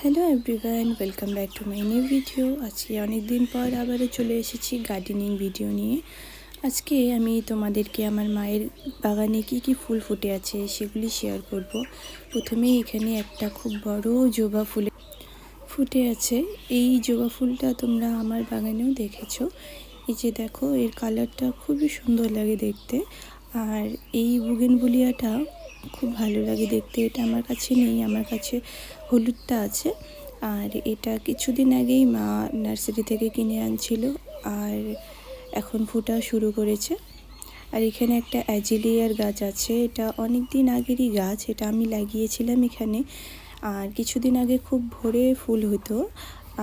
Hello everyone welcome back to my new video আজকে অনেক দিন পর আবারও চলে এসেছি গার্ডেনিং ভিডিও নিয়ে। আজকে আমি তোমাদেরকে আমার মায়ের বাগানে কি কি ফুল ফুটে আছে সেগুলি শেয়ার করব। প্রথমেই এখানে একটা খুব বড় জবা ফুলে ফুটে আছে। এই জবা ফুলটা তোমরা আমার বাগানেও দেখেছ। এই যে দেখো, এর কালারটা খুবই সুন্দর লাগে দেখতে। আর এই বুগেনবুলিয়াটা খুব ভালো লাগে দেখতে, এটা আমার কাছে নেই, আমার কাছে হলুদটা আছে। আর এটা কিছুদিন আগেই মা নার্সারি থেকে কিনে আনছিল, আর এখন ফোটা শুরু করেছে। আর এখানে একটা অ্যাজিলিয়ার গাছ আছে, এটা অনেক দিন আগেরই গাছ, এটা আমি লাগিয়েছিলাম এখানে। আর কিছুদিন আগে খুব ভোরে ফুল হতো,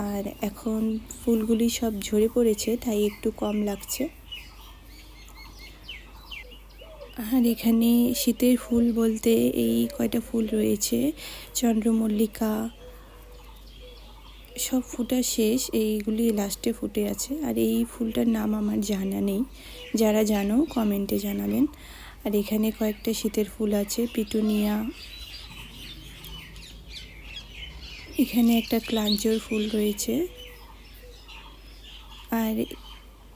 আর এখন ফুলগুলি সব ঝরে পড়েছে, তাই একটু কম লাগছে। আর এখানে শীতের ফুল বলতে এই কয়টা ফুল রয়েছে, চন্দ্রমল্লিকা, সব ফুটা শেষ, এইগুলি লাস্টে ফুটে আছে। আর এই ফুলটার নাম আমার জানা নেই, যারা জানো কমেন্টে জানাবেন। আর এখানে কয়েকটা শীতের ফুল আছে, পিটুনিয়া। এখানে একটা ক্লাঞ্চর ফুল রয়েছে। আর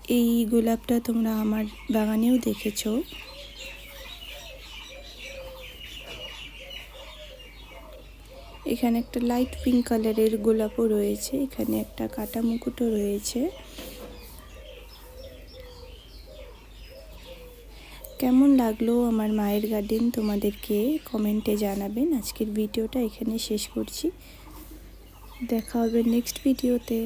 এই গোলাপটা তোমরা আমার বাগানেও দেখেছ। এখানে একটা লাইট পিঙ্ক কালারের গোলাপও রয়েছে, এখানে একটা কাটা মুকুটও রয়েছে। কেমন লাগল আমার মায়ের গার্ডেন তোমাদেরকে কমেন্টে জানাবেন। আজকের ভিডিওটা এখানে শেষ করছি। দেখা হবে নেক্সট ভিডিওতে